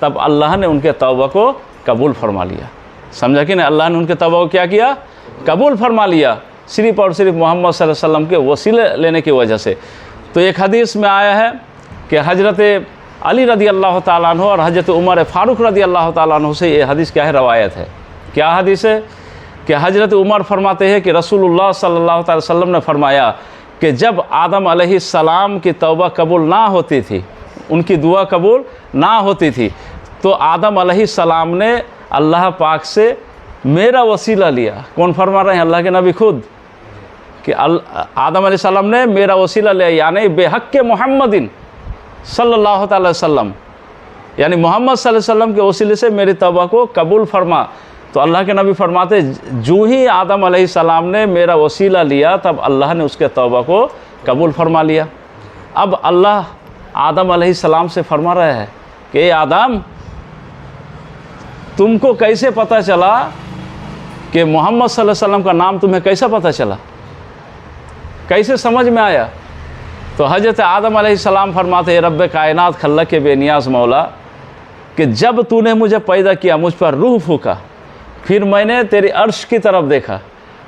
तब अल्लाह ने उनके तौबा को कबूल फरमा लिया। समझा कि नहीं? अल्लाह ने उनके तौबा को क्या किया? कबूल फरमा लिया। सिर्फ़ और सिर्फ़ मोहम्मद वसल्लम के वसीले लेने की वजह से। तो एक हदीस में आया है कि हज़रत अली रदी अल्लाह अन्हु और हज़रत उमर फ़ारूक रदी अल्लाह अन्हु से ये हदीस क्या है? रवायत है। क्या हदीस है? कि हज़रत उमर फरमाते हैं कि रसूलुल्लाह सल्लल्लाहु अलैहि वसल्लम ने फरमाया कि जब आदम अलैहिस्सलाम की तौबा कबूल ना होती थी, उनकी दुआ कबूल ना होती थी तो आदम सलाम ने अल्लाह पाक से मेरा वसीला लिया। कौन फरमा रहे हैं? अल्लाह के नबी खुद। कि आदम अलैहिस्सलाम ने मेरा वसीला लिया, यानी बेहक के मोहम्मदिन सल्लल्लाहु अलैहि वसल्लम। यानी मोहम्मद वसल्लम के वसीले से मेरी तौबा को कबूल फरमा। तो अल्लाह के नबी फरमाते, जो ही आदम अलैहिस्सलाम ने मेरा वसीला लिया, तब अल्लाह ने उसके तौबा को कबूल फरमा लिया। अब अल्लाह आदम अलैहिस्सलाम से फरमा रहा है कि आदम तुमको कैसे पता चला कि मोहम्मद सल्लल्लाहु अलैहि वसल्लम का नाम तुम्हें कैसा पता चला? कैसे समझ में आया? तो हज़रत आदम अलैहिस्सलाम फरमाते, "ए रब कायनात खल्ला के बेनियाज मौला, कि जब तूने मुझे पैदा किया, मुझ पर रूह फूका, फिर मैंने तेरी अर्श की तरफ़ देखा,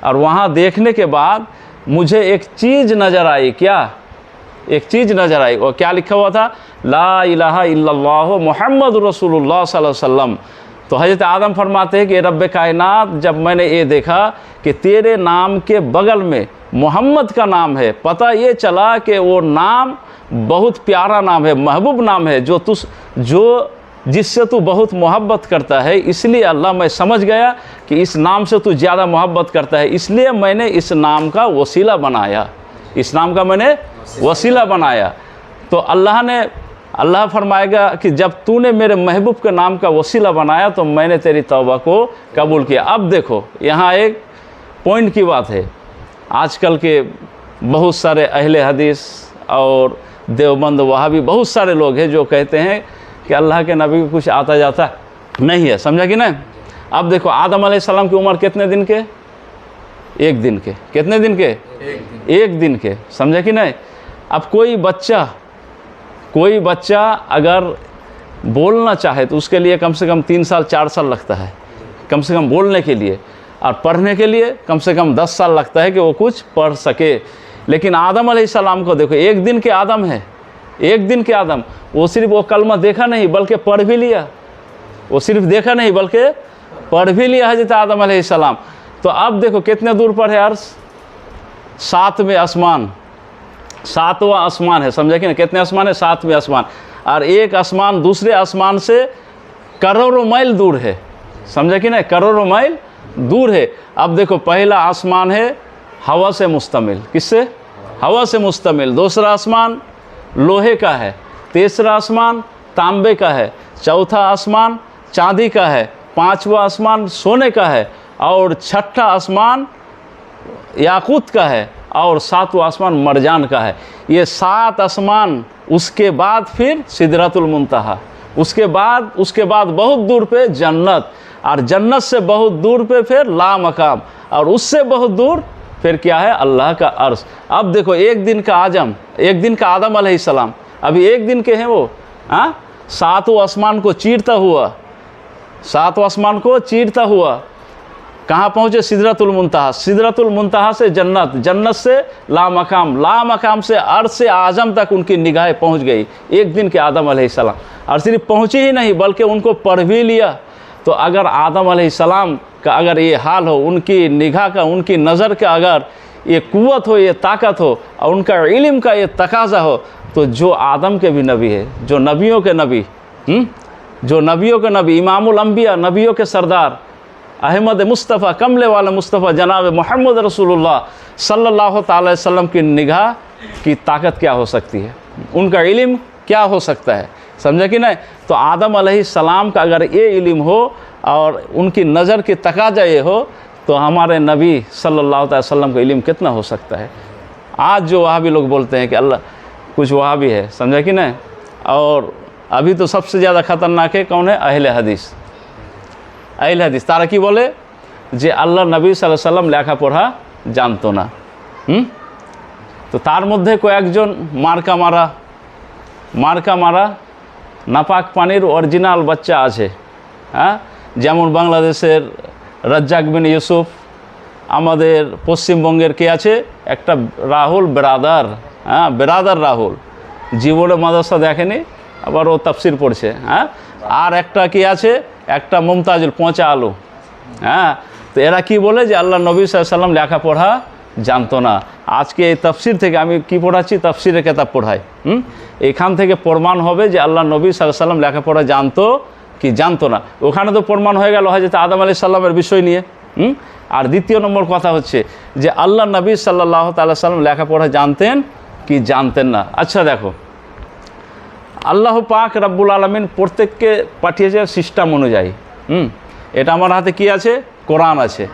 और वहाँ देखने के बाद मुझे एक चीज़ नज़र आई। क्या? एक चीज़ नज़र आई। और क्या लिखा हुआ था? ला इलाहा इल्लल्लाह मोहम्मद रसूलुल्लाह सल्लल्लाहु अलैहि वसल्लम। तो हज़रत आदम फरमाते हैं कि रब कायनात, जब मैंने ये देखा कि तेरे नाम के बगल में मोहम्मद का नाम है, पता ये चला कि वो नाम बहुत प्यारा नाम है, महबूब नाम है, जो तू जो, जिससे तू बहुत मोहब्बत करता है। इसलिए अल्लाह, मैं समझ गया कि इस नाम से तू ज़्यादा मोहब्बत करता है। इसलिए मैंने इस नाम का वसीला बनाया। इस नाम का मैंने वसीला बनाया। तो अल्लाह ने अल्लाह फरमाएगा कि जब तूने मेरे महबूब के नाम का वसीला बनाया तो मैंने तेरी तौबा को कबूल किया। अब देखो यहाँ एक पॉइंट की बात है। आजकल के बहुत सारे अहले हदीस और देवबंद वहाँ भी बहुत सारे लोग हैं जो कहते हैं कि अल्लाह के नबी को कुछ आता जाता नहीं है। समझा कि नहीं? अब देखो आदम अलैहिस्सलाम की उम्र कितने दिन के? एक दिन के। कितने दिन के? एक दिन के। समझा कि नहीं? अब कोई बच्चा कोई बच्चा अगर बोलना चाहे तो उसके लिए कम से कम तीन साल, चार साल लगता है। कम से कम बोलने के लिए और पढ़ने के लिए कम से कम दस साल लगता है कि वो कुछ पढ़ सके। लेकिन आदम अलैहिस्सलाम को देखो, एक दिन के आदम है, एक दिन के आदम। वो सिर्फ़ वो कलमा देखा नहीं, बल्कि पढ़ भी लिया। वो सिर्फ़ देखा नहीं, बल्कि पढ़ भी लिया हज़रत आदम अलैहिस्सलाम तो अब देखो कितने दूर पर है अर्श सातवें आसमान। सातवां आसमान है। समझा कि ना कितने आसमान है? सातवें आसमान। और एक आसमान दूसरे आसमान से करोड़ों माइल दूर है। समझा कि ना करोड़ों माइल दूर है। अब देखो, पहला आसमान है हवा से मुस्तमिल। किससे? हवा से मुस्तमिल। दूसरा आसमान लोहे का है। तीसरा आसमान तांबे का है। चौथा आसमान चांदी का है। पांचवा आसमान सोने का है। और छठा आसमान याकूत का है और सातवां आसमान मरजान का है। ये सात आसमान, उसके बाद फिर सिदरतुल मुंतहा। उसके बाद उसके बाद बहुत दूर पे जन्नत। और जन्नत से बहुत दूर पे फिर ला मकाम और उससे बहुत दूर फिर क्या है? अल्लाह का अर्श। अब देखो, एक दिन का आज़म, एक दिन का आदम अलैहिस्सलाम अभी एक दिन के हैं वो हाँ? सातों आसमान को चीरता हुआ, सातों आसमान को चीरता हुआ। कहाँ पहुँचे? सिदरतुल मुंतहा सिदरतुल मुंतहा से जन्नत। जन्नत से ला मकाम ला मकाम से अर्श से आज़म तक उनकी निगाहें पहुँच गई। एक दिन के आदम अलैहिस्सलाम और सिर्फ़ पहुँची ही नहीं, बल्कि उनको पढ़ भी लिया। तो अगर आदम अलैहिस्सलाम का अगर ये हाल हो, उनकी निगाह का, उनकी नज़र का अगर ये कुवत हो, ये ताकत हो, और उनका इल्म का ये तकाजा हो तो जो आदम के भी नबी है, जो नबियों के नबी हुँ? जो नबियों के नबी, इमामुल अंबिया, नबियों के सरदार अहमद मुस्तफ़ा कमले वाला मुस्तफ़ा, जनाब मोहम्मद रसूलुल्लाह सल्लल्लाहु अलैहि वसल्लम की निगाह की ताकत क्या हो सकती है? उनका इल्म क्या हो सकता है? समझा कि नहीं? तो आदम सलाम का अगर ये इल्म हो और उनकी नज़र की तकाजा ये हो तो हमारे नबी सल्लल्लाहु अलैहि वसल्लम का इल्म कितना हो सकता है? आज जो वहाँ भी लोग बोलते हैं कि अल्लाह, कुछ वहाँ भी है, समझा कि नहीं? और अभी तो सबसे ज़्यादा ख़तरनाक है कौन है? अहले हदीस। আইল হাদিস। তারা কি বলে? যে আল্লাহ নবী সাল্লাহ সাল্লাম লেখাপড়া জানতো না। হুম? তো তার মধ্যে কয়েকজন মার্কা মারা। মার্কা মারা নাপাক পানির অরিজিনাল বাচ্চা আছে। হ্যাঁ? যেমন বাংলাদেশের রাজ্জাক বিন ইউসুফ, আমাদের পশ্চিমবঙ্গের কে আছে? একটা রাহুল ব্রাদার। হ্যাঁ? ব্রাদার রাহুল। জীবনে মাদ্রাসা দেখেনি আবার ও তাফসির পড়ছে। হ্যাঁ? আর একটা কি আছে? একটা মমতাজুল পচা আলো। হ্যাঁ? তো এরা কি বলে যে আল্লাহ নবী সাল্লাম লেখাপড়া জানতো না। আজকে এই তাফসির থেকে আমি কি পড়াচ্ছি? তাফসিরের কেতাব পড়াই। হুম? এখান থেকে প্রমাণ হবে যে আল্লাহ নবী সাল্লাম লেখাপড়া জানতো কি জানতো না। ওখানে তো প্রমাণ হয়ে গেল হয়তো আদম আলি সাল্লামের বিষয় নিয়ে। হুম? আর দ্বিতীয় নম্বর কথা হচ্ছে যে আল্লাহ নবী সাল্লাহ তাল্লাহ সাল্লাম লেখাপড়া জানতেন কি জানতেন না। আচ্ছা দেখো। আল্লাহ পাক রাব্বুল আলমিন প্রত্যেককে পাঠিয়েছে সিস্টেম অনুযায়ী। হুম? এটা আমার হাতে কি আছে? কোরআন আছে।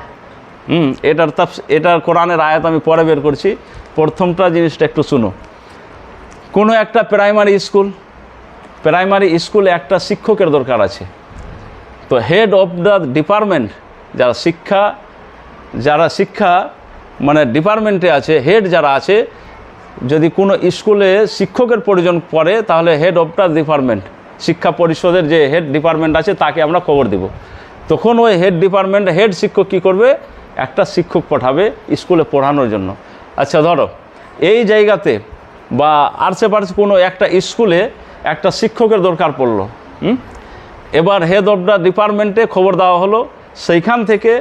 হুম? এটার তাপ এটার কোরআনের আয়াত আমি পরে বের করছি। প্রথমটা জিনিসটা একটু শুনো। কোনো একটা প্রাইমারি স্কুল, প্রাইমারি স্কুলে একটা শিক্ষকের দরকার আছে। তো হেড অফ দ্য ডিপার্টমেন্ট যারা শিক্ষা যারা শিক্ষা মানে ডিপার্টমেন্টে আছে হেড যারা আছে যদি কোনো স্কুলে শিক্ষকের প্রয়োজন পড়ে, তাহলে হেড অফ দ্য ডিপার্টমেন্ট শিক্ষা পরিষদের যে হেড ডিপার্টমেন্ট আছে, তাকে আমরা খবর দিব। তখন ওই হেড ডিপার্টমেন্ট হেড শিক্ষক কী করবে? একটা শিক্ষক পাঠাবে স্কুলে পড়ানোর জন্য। আচ্ছা ধরো, এই জায়গাতে বা আরসে পারছে কোনো একটা স্কুলে একটা শিক্ষকের দরকার পড়ল, হুম? এবার হেড অফ দ্য ডিপার্টমেন্টে খবর দেওয়া হলো, সেইখান থেকে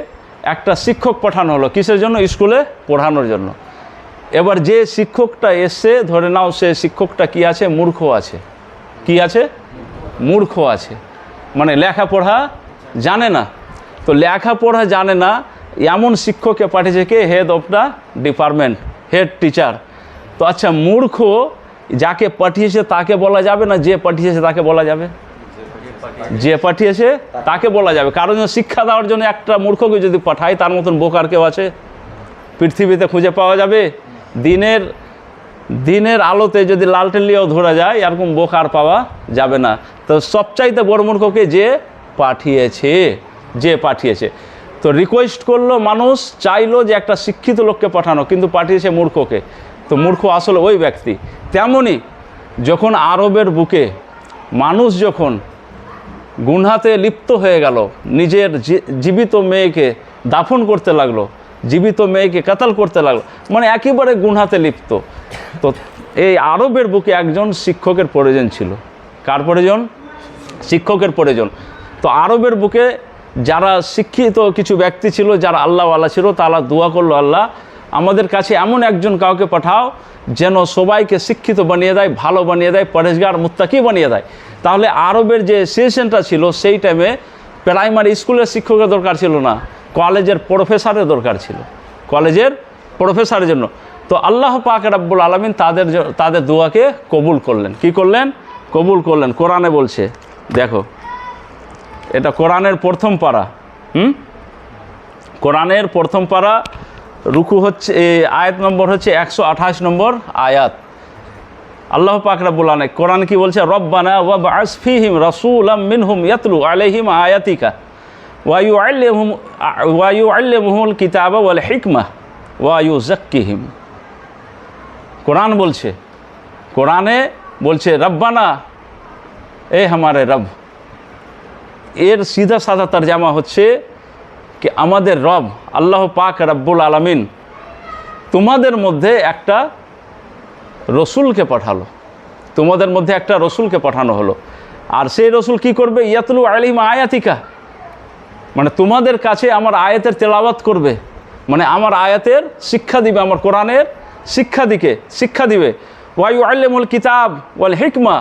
একটা শিক্ষক পাঠানো হলো, কিসের জন্য? স্কুলে পড়ানোর জন্য। এবার যে শিক্ষকটা এসছে, ধরে নাও সে শিক্ষকটা কি আছে? মূর্খ আছে। কি আছে? মূর্খ আছে। মানে লেখাপড়া জানে না। তো লেখাপড়া জানে না, এমন শিক্ষককে পাঠিয়েছে কে? Head of the department head teacher তো আচ্ছা মূর্খ যাকে পাঠিয়েছে তাকে বলা যাবে না যে পাঠিয়েছে তাকে বলা যাবে? যে পাঠিয়েছে তাকে বলা যাবে। কারণ শিক্ষা দেওয়ার জন্য একটা মূর্খকে যদি পাঠায়, তার মতন বোকার কেউ আছে? পৃথিবীতে খুঁজে পাওয়া যাবে? দিনের দিনের আলোতে যদি লালটেন লিয়েও ধরা যায়, এরকম বোকার পাওয়া যাবে না। তো সবচাইতে বড় মূর্খকে যে পাঠিয়েছে যে পাঠিয়েছে। তো রিকোয়েস্ট করল মানুষ, চাইলো যে একটা শিক্ষিত লোককে পাঠানো, কিন্তু পাঠিয়েছে মূর্খকে। তো মূর্খ আসলে ওই ব্যক্তি। তেমনই যখন আরবের বুকে মানুষ যখন গুনহাতে লিপ্ত হয়ে গেল, নিজের জীবিত মেয়েকে দাফন করতে লাগল জীবিত মেয়েকে কাতাল করতে লাগল। মানে একেবারে গুনহাতে লিপ্ত। তো এই আরবের বুকে একজন শিক্ষকের প্রয়োজন ছিল। কার প্রয়োজন? শিক্ষকের প্রয়োজন। তো আরবের বুকে যারা শিক্ষিত কিছু ব্যক্তি ছিল, যারা আল্লাহওয়ালা ছিল, তারা দোয়া করল, আল্লাহ, আমাদের কাছে এমন একজন কাউকে পাঠাও, যেন সবাইকে শিক্ষিত বানিয়ে দেয়, ভালো বানিয়ে দেয়, পরেশগার, মুত্তাকি বানিয়ে দেয়। তাহলে আরবের যে সেশনটা ছিল, সেই টাইমে প্রাইমারি স্কুলের শিক্ষকের দরকার ছিল না। কলেজের প্রফেসরের দরকার ছিল। কলেজের প্রফেসরের জন্য। তো আল্লাহ পাক রাব্বুল আলমিন তাদের তাদের দোয়াকে কবুল করলেন। কি করলেন? কবুল করলেন। কোরআনে বলছে, দেখো, এটা কোরআনের প্রথম পারা। হুম? কোরআনের প্রথম পারা রুকু হচ্ছে আয়াত নম্বর হচ্ছে একশো আঠাশ নম্বর আয়াত। আল্লাহ পাক রাব্বুল আলামিন, কোরআন কি বলছে? রব্বানা ওয়া বা'আস ফীহিম রাসূলাম মিনহুম ইয়াতলু আলাইহিম আয়াতিকা। ওয়া ইউআল্লিমুহুম ওয়া ইউআল্লিমুহুল কিতাবা কোরআন বলছে। কোরআনে বলছে, রব্বানা, এ হামারে রব। এর সিধা সাদা তরজামা হচ্ছে কি আমাদের রব, আল্লাহ পাক রব্বুল আলামিন তোমাদের মধ্যে একটা রসুলকে পাঠালো। তোমাদের মধ্যে একটা রসুলকে পাঠানো হলো। আর সেই রসুল কি করবে? ইয়াতলু আলিম আয়াতিকা। মানে তোমাদের কাছে আমার আয়াতের তেলাওয়াত করবে। মানে আমার আয়াতের শিক্ষা দিবে, আমার কোরআনের শিক্ষা দিকে, শিক্ষা দিবে। ওয়াইউ আল্লেমুল কিতাব ওয়াল হিকমা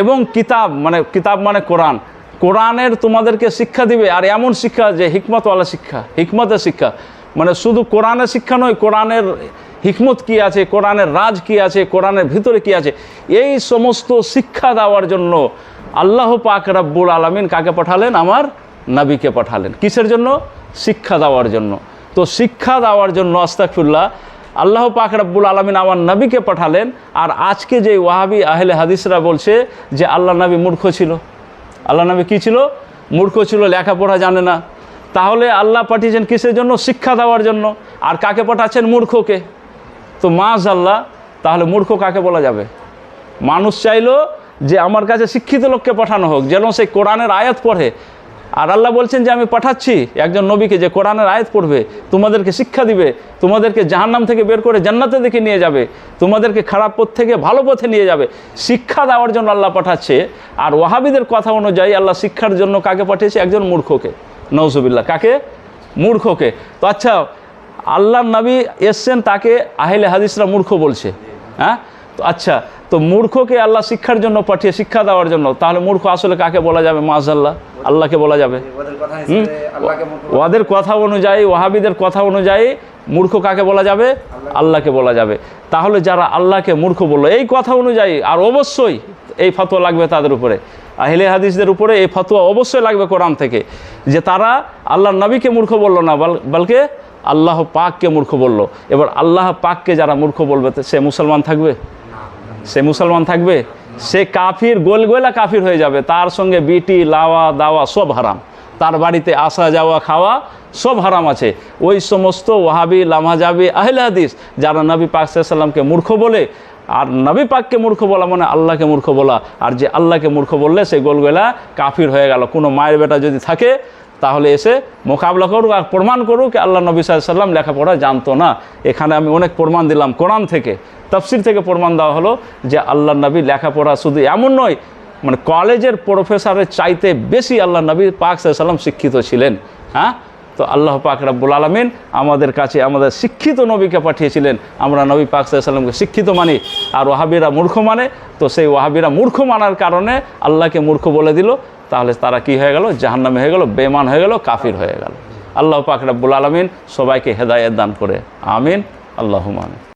এবং কিতাব মানে কিতাব মানে কোরআন। কোরআনের তোমাদেরকে শিক্ষা দিবে, আর এমন শিক্ষা যে হিকমতওয়ালা শিক্ষা, হিকমতের শিক্ষা। মানে শুধু কোরআনের শিক্ষা নয়, কোরআনের হিকমত কি আছে, কোরআনের রাজ কি আছে, কোরআনের ভিতরে কি আছে, এই সমস্ত শিক্ষা দেওয়ার জন্য আল্লাহ পাক রাব্বুল আলমিন কাকে পাঠালেন? আমার নবীকে পাঠালেন। কিসের জন্য? শিক্ষা দেওয়ার জন্য। তো শিক্ষা দেওয়ার জন্য আস্তাকফুল্লাহ আল্লাহ পাক রাব্বুল আলমিন আমার নবীকে পাঠালেন। আর আজকে যে ওয়াহাবি আহলে হাদিসরা বলছে যে আল্লাহ নবী মূর্খ ছিল। আল্লাহ নবী কী ছিল? মূর্খ ছিল, লেখাপড়া জানে না। তাহলে আল্লাহ পাঠিয়েছেন কিসের জন্য? শিক্ষা দেওয়ার জন্য। আর কাকে পাঠাচ্ছেন? মূর্খকে। তো মাস আল্লাহ তাহলে মূর্খ কাকে বলা যাবে? মানুষ চাইলো যে আমার কাছে শিক্ষিত লোককে পাঠানো হোক। যেন সে কোরআনের আয়াত পড়ে। আর আল্লাহ বলছেন যে আমি পাঠাচ্ছি একজন নবীকে যে কোরআনের আয়াত পড়বে, তোমাদেরকে শিক্ষা দিবে, তোমাদেরকে জাহান্নাম থেকে বের করে জান্নাতে দিকে নিয়ে যাবে, তোমাদেরকে খারাপ পথ থেকে ভালো পথে নিয়ে যাবে। শিক্ষা দেওয়ার জন্য আল্লাহ পাঠাচ্ছে, আর ওয়াহাবিদের কথা অনুযায়ী আল্লাহ শিক্ষার জন্য কাকে পাঠিয়েছে? একজন মূর্খকে। নৌজুবিল্লাহ কাকে? মূর্খকে। তো আচ্ছা আল্লাহ নবী এসছেন তাকে আহলে হাদিসরা মূর্খ বলছে। হ্যাঁ? তো আচ্ছা তো মূর্খকে আল্লাহ শিক্ষার জন্য পাঠিয়ে শিক্ষা দেওয়ার জন্য তাহলে মূর্খ আসলে কাকে বলা যাবে? মাজাল্লাহ আল্লাহকে বলা যাবে। ওদের কথা অনুযায়ী ওয়াহাবিদের কথা অনুযায়ী মূর্খ কাকে বলা যাবে? আল্লাহকে। বলা যাবে। তাহলে যারা আল্লাহকে মূর্খ বলল এই কথা অনুযায়ী আর অবশ্যই এই ফতোয়া লাগবে তাদের উপরে। আহিলে হাদিসদের উপরে এই ফতোয়া অবশ্যই লাগবে কোরআন থেকে যে তারা আল্লাহ নবীকে মূর্খ বলল না বলকে আল্লাহ পাককে মূর্খ বলল। এবার আল্লাহ পাককে যারা মূর্খ বলবে সে মুসলমান থাকবে? সে মুসলমান থাকবে, সে কাফির, গোলগোলা কাফির হয়ে যাবে। তার সঙ্গে বিটি, লাওয়া, দাওয়া সব হারাম। তার বাড়িতে আসা, যাওয়া, খাওয়া সব হারাম আছে। ওই সমস্ত ওয়াহাবি, লামাজাবি আহলে হাদিস যারা নবী পাক সাল্লামকে মূর্খ বলে, আর নবী পাককে মূর্খ বলা মানে আল্লাহকে মূর্খ বলা। আর যে আল্লাহকে মূর্খ বললে সে গোলগোলা কাফির হয়ে গেল। কোনো মায়ের বেটা যদি থাকে তাহলে এসে মোকাবলা করুক আর প্রমাণ করুক আল্লাহ নবী সাল্লাম লেখাপড়া জানতো না। এখানে আমি অনেক প্রমাণ দিলাম। কোরআন থেকে, তফসির থেকে প্রমাণ দেওয়া হলো যে আল্লাহ নবী লেখাপড়া শুধু এমন নয় মানে কলেজের প্রফেসরের চাইতে বেশি আল্লাহ নবী পাক সাল্লাম শিক্ষিত ছিলেন। হ্যাঁ? তো আল্লাহ পাক রাব্বুল আলমিন আমাদের কাছে আমাদের শিক্ষিত নবীকে পাঠিয়েছিলেন। আমরা নবী পাক সাল্লামকে শিক্ষিত মানি, আর ওহাবিরা মূর্খ মানে। তো সেই ওহাবিরা মূর্খ মানার কারণে আল্লাহকে মূর্খ বলে দিল। তাহলে তারা কি হয়ে গেল? জাহান্নামে হয়ে গেল বেমান হয়ে গেল, কাফির হয়ে গেল। আল্লাহ পাক রাব্বুল আলমিন সবাইকে হেদায়ত দান করে। আমিন। আল্লাহ আমিন।